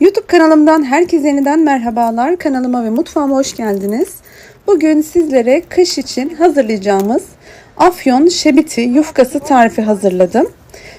YouTube kanalımdan herkese yeniden merhabalar. Kanalıma ve mutfağıma hoş geldiniz. Bugün sizlere kış için hazırlayacağımız Afyon şebiti yufkası tarifi hazırladım.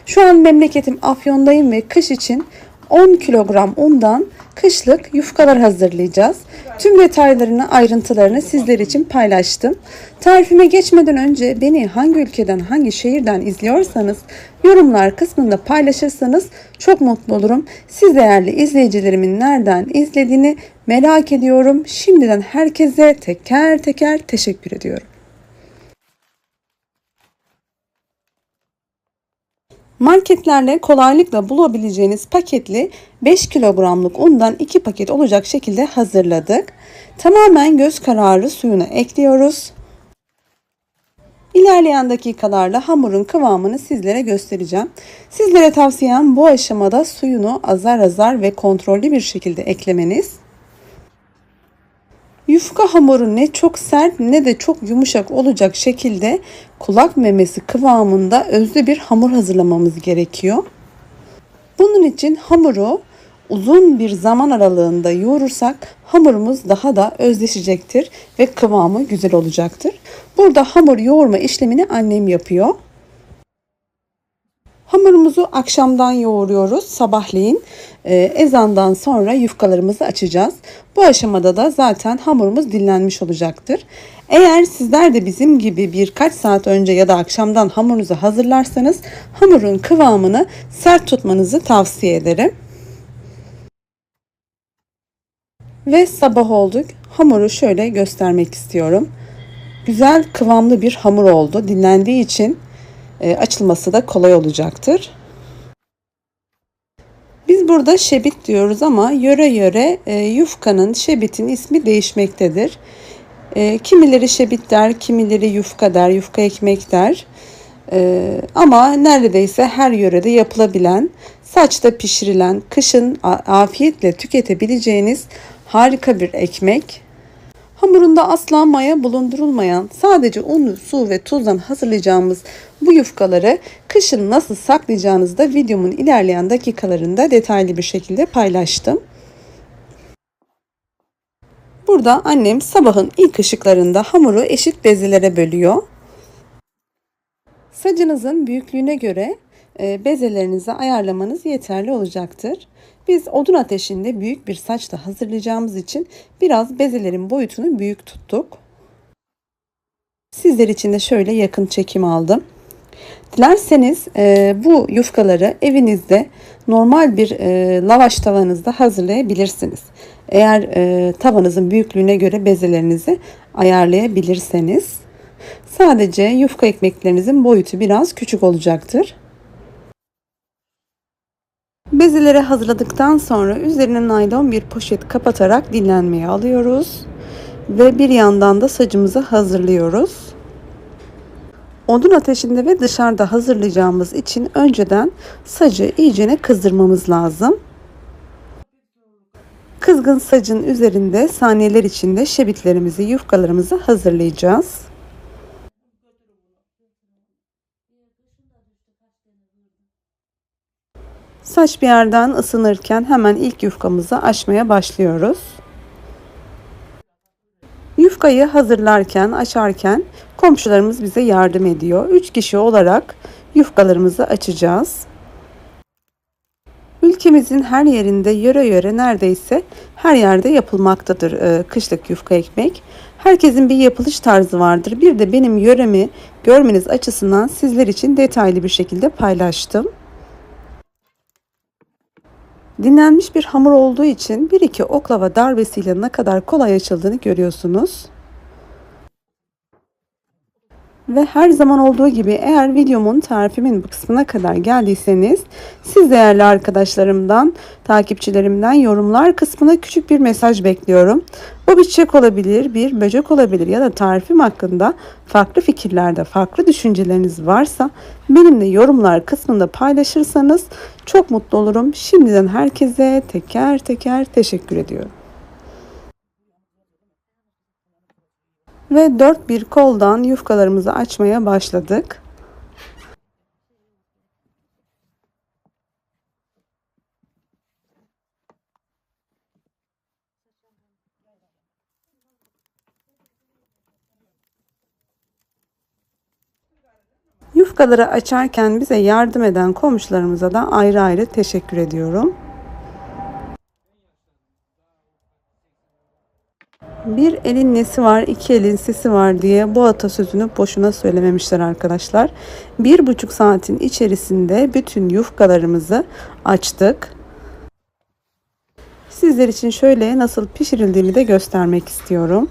Şu an memleketim Afyon'dayım ve kış için 10 kilogram undan kışlık yufkalar hazırlayacağız. Tüm detaylarını, ayrıntılarını sizler için paylaştım. Tarifime geçmeden önce beni hangi ülkeden, hangi şehirden izliyorsanız yorumlar kısmında paylaşırsanız çok mutlu olurum. Siz değerli izleyicilerimin nereden izlediğini merak ediyorum. Şimdiden herkese teker teker teşekkür ediyorum. Marketlerde kolaylıkla bulabileceğiniz paketli 5 kilogramlık undan 2 paket olacak şekilde hazırladık. Tamamen göz kararı suyunu ekliyoruz. İlerleyen dakikalarda hamurun kıvamını sizlere göstereceğim. Sizlere tavsiyem bu aşamada suyunu azar azar ve kontrollü bir şekilde eklemeniz. Yufka hamuru ne çok sert ne de çok yumuşak olacak şekilde kulak memesi kıvamında özlü bir hamur hazırlamamız gerekiyor. Bunun için hamuru uzun bir zaman aralığında yoğurursak hamurumuz daha da özleşecektir ve kıvamı güzel olacaktır. Burada hamur yoğurma işlemini annem yapıyor. Hamurumuzu akşamdan yoğuruyoruz. Sabahleyin e, ezandan sonra yufkalarımızı açacağız. Bu aşamada da zaten hamurumuz dinlenmiş olacaktır. Eğer sizler de bizim gibi birkaç saat önce ya da akşamdan hamurunuzu hazırlarsanız hamurun kıvamını sert tutmanızı tavsiye ederim. Ve sabah olduk. Hamuru şöyle göstermek istiyorum. Güzel kıvamlı bir hamur oldu. Dinlendiği için açılması da kolay olacaktır. Biz burada şebit diyoruz ama yöre yöre e, yufkanın, şebitin ismi değişmektedir. E, kimileri şebit der, kimileri yufka der, yufka ekmek der. E, ama neredeyse her yörede yapılabilen, saçta pişirilen, kışın afiyetle tüketebileceğiniz harika bir ekmek. Hamurunda asla maya bulundurulmayan, sadece un, su ve tuzdan hazırlayacağımız bu yufkaları kışın nasıl saklayacağınızı da videomun ilerleyen dakikalarında detaylı bir şekilde paylaştım. Burada annem sabahın ilk ışıklarında hamuru eşit bezelere bölüyor. Sacınızın büyüklüğüne göre e, bezelerinizi ayarlamanız yeterli olacaktır. Biz odun ateşinde büyük bir saçta hazırlayacağımız için biraz bezelerin boyutunu büyük tuttuk. Sizler için de şöyle yakın çekim aldım. Dilerseniz e, bu yufkaları evinizde normal bir e, lavaş tavanızda hazırlayabilirsiniz. Eğer e, tavanızın büyüklüğüne göre bezelerinizi ayarlayabilirseniz. Sadece yufka ekmeklerinizin boyutu biraz küçük olacaktır. Bezeleri hazırladıktan sonra üzerine naylon bir poşet kapatarak dinlenmeye alıyoruz. Ve bir yandan da sacımızı hazırlıyoruz. Odun ateşinde ve dışarıda hazırlayacağımız için önceden sacı iyicene kızdırmamız lazım. Kızgın sacın üzerinde saniyeler içinde şebitlerimizi, yufkalarımızı hazırlayacağız. Saç bir yerden ısınırken hemen ilk yufkamızı açmaya başlıyoruz. Yufkayı hazırlarken, açarken komşularımız bize yardım ediyor. 3 kişi olarak yufkalarımızı açacağız. Ülkemizin her yerinde yöre yöre neredeyse her yerde yapılmaktadır e, kışlık yufka ekmek. Herkesin bir yapılış tarzı vardır. Bir de benim yöremi görmeniz açısından sizler için detaylı bir şekilde paylaştım. Dinlenmiş bir hamur olduğu için bir iki oklava darbesiyle ne kadar kolay açıldığını görüyorsunuz. Ve her zaman olduğu gibi eğer videomun tarifimin bu kısmına kadar geldiyseniz siz değerli arkadaşlarımdan, takipçilerimden yorumlar kısmına küçük bir mesaj bekliyorum. Bu bir çiçek olabilir, bir böcek olabilir ya da tarifim hakkında farklı fikirlerde, farklı düşünceleriniz varsa benimle yorumlar kısmında paylaşırsanız çok mutlu olurum. Şimdiden herkese teker teker teşekkür ediyorum. ve dört bir koldan yufkalarımızı açmaya başladık. Yufkaları açarken bize yardım eden komşularımıza da ayrı ayrı teşekkür ediyorum. Bir elin nesi var, iki elin sesi var diye bu atasözünü boşuna söylememişler arkadaşlar. Bir buçuk saatin içerisinde bütün yufkalarımızı açtık. Sizler için şöyle nasıl pişirildiğini de göstermek istiyorum.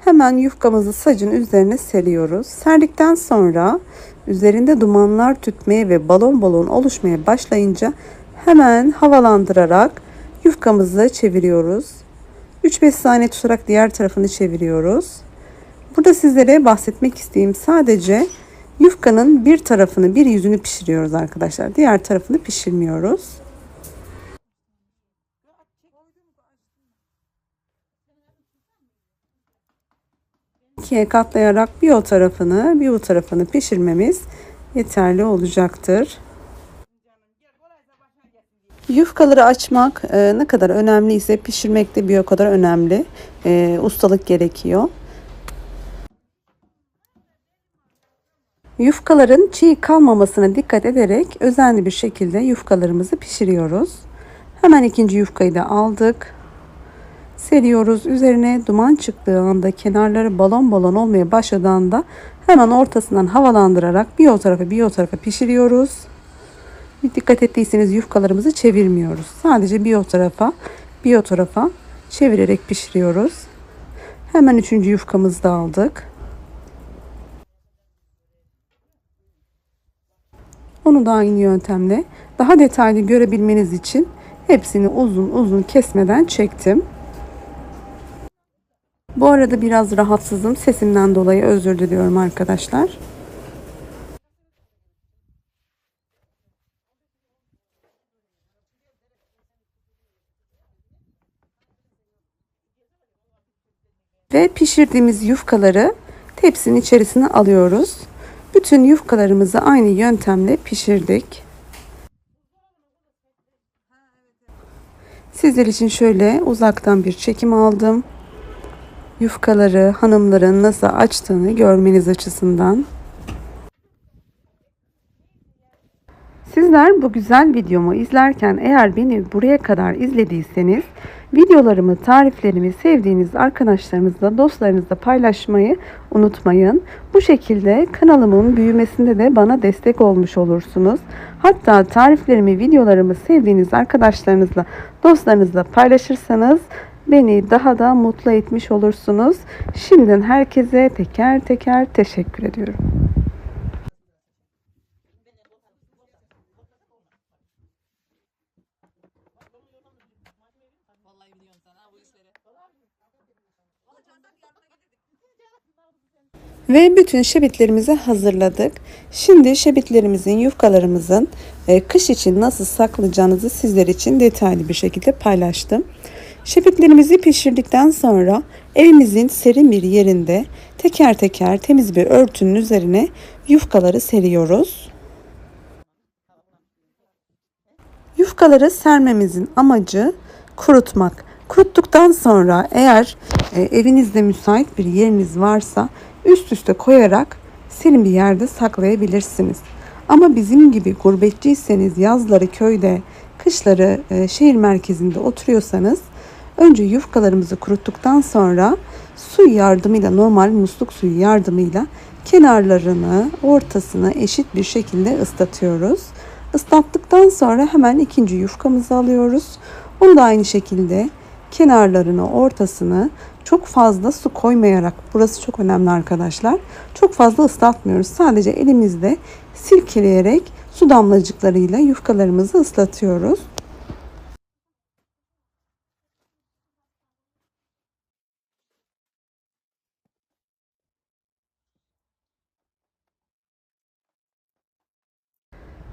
Hemen yufkamızı sacın üzerine seriyoruz. Serdikten sonra üzerinde dumanlar tütmeye ve balon balon oluşmaya başlayınca hemen havalandırarak yufkamızı çeviriyoruz. 3-5 saniye tutarak diğer tarafını çeviriyoruz. Burada sizlere bahsetmek isteyeyim sadece yufkanın bir tarafını bir yüzünü pişiriyoruz arkadaşlar. Diğer tarafını pişirmiyoruz. ikiye katlayarak bir o tarafını bir bu tarafını pişirmemiz yeterli olacaktır. Yufkaları açmak e, ne kadar önemliyse pişirmek de bir o kadar önemli. E, ustalık gerekiyor. Yufkaların çiğ kalmamasına dikkat ederek özenli bir şekilde yufkalarımızı pişiriyoruz. Hemen ikinci yufkayı da aldık seriyoruz. Üzerine duman çıktığı anda kenarları balon balon olmaya başladığında hemen ortasından havalandırarak bir o tarafa bir o tarafa pişiriyoruz. Dikkat ettiyseniz yufkalarımızı çevirmiyoruz. Sadece bir o tarafa bir o tarafa çevirerek pişiriyoruz. Hemen üçüncü yufkamızı da aldık. Onu da aynı yöntemle daha detaylı görebilmeniz için hepsini uzun uzun kesmeden çektim. Bu arada biraz rahatsızım. Sesimden dolayı özür diliyorum arkadaşlar. Ve pişirdiğimiz yufkaları tepsinin içerisine alıyoruz. Bütün yufkalarımızı aynı yöntemle pişirdik. Sizler için şöyle uzaktan bir çekim aldım yufkaları hanımların nasıl açtığını görmeniz açısından. Sizler bu güzel videomu izlerken eğer beni buraya kadar izlediyseniz videolarımı, tariflerimi sevdiğiniz arkadaşlarınızla, dostlarınızla paylaşmayı unutmayın. Bu şekilde kanalımın büyümesinde de bana destek olmuş olursunuz. Hatta tariflerimi, videolarımı sevdiğiniz arkadaşlarınızla, dostlarınızla paylaşırsanız beni daha da mutlu etmiş olursunuz. Şimdiden herkese teker teker teşekkür ediyorum. Ve bütün şebitlerimizi hazırladık. Şimdi şebitlerimizin, yufkalarımızın e, kış için nasıl saklayacağınızı sizler için detaylı bir şekilde paylaştım. Şebitlerimizi pişirdikten sonra evimizin serin bir yerinde teker teker temiz bir örtünün üzerine yufkaları seriyoruz. Yufkaları sermemizin amacı kurutmak. Kuruttuktan sonra eğer e, evinizde müsait bir yeriniz varsa üst üste koyarak serin bir yerde saklayabilirsiniz. Ama bizim gibi gurbetçiyseniz yazları köyde, kışları e, şehir merkezinde oturuyorsanız Önce yufkalarımızı kuruttuktan sonra su yardımıyla normal musluk suyu yardımıyla kenarlarını ortasını eşit bir şekilde ıslatıyoruz. Islattıktan sonra hemen ikinci yufkamızı alıyoruz. Onu da aynı şekilde kenarlarını ortasını çok fazla su koymayarak burası çok önemli arkadaşlar. Çok fazla ıslatmıyoruz. Sadece elimizde silkeleyerek su damlacıklarıyla yufkalarımızı ıslatıyoruz.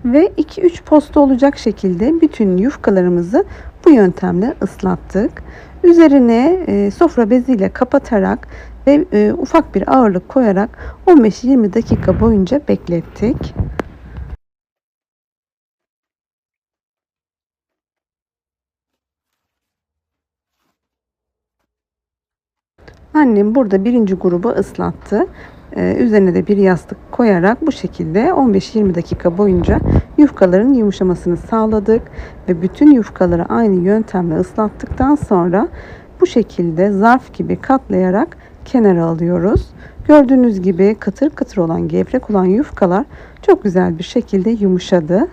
Ve 2-3 posta olacak şekilde bütün yufkalarımızı bu yöntemle ıslattık. Üzerine e, sofra beziyle kapatarak ve e, ufak bir ağırlık koyarak 15-20 dakika boyunca beklettik. Annem burada birinci grubu ıslattı. Ee, üzerine de bir yastık koyarak bu şekilde 15-20 dakika boyunca yufkaların yumuşamasını sağladık ve bütün yufkaları aynı yöntemle ıslattıktan sonra bu şekilde zarf gibi katlayarak kenara alıyoruz. Gördüğünüz gibi kıtır kıtır olan gevrek olan yufkalar çok güzel bir şekilde yumuşadı.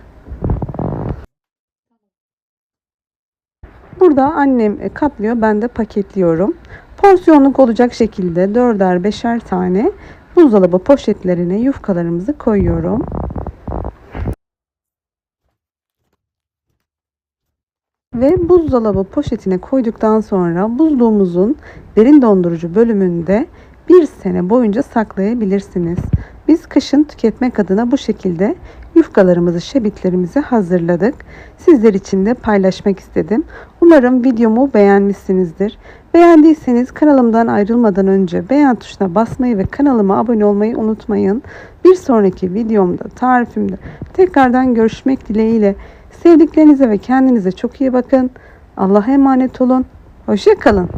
Burada annem e, katlıyor, ben de paketliyorum. Porsiyonluk olacak şekilde 4'er 5'er tane buzdolabı poşetlerine yufkalarımızı koyuyorum. Ve buzdolabı poşetine koyduktan sonra buzluğumuzun derin dondurucu bölümünde bir sene boyunca saklayabilirsiniz. Biz kışın tüketmek adına bu şekilde yufkalarımızı, şebitlerimizi hazırladık. Sizler için de paylaşmak istedim. Umarım videomu beğenmişsinizdir. Beğendiyseniz kanalımdan ayrılmadan önce beğen tuşuna basmayı ve kanalıma abone olmayı unutmayın. Bir sonraki videomda, tarifimde tekrardan görüşmek dileğiyle. Sevdiklerinize ve kendinize çok iyi bakın. Allah'a emanet olun. Hoşça kalın.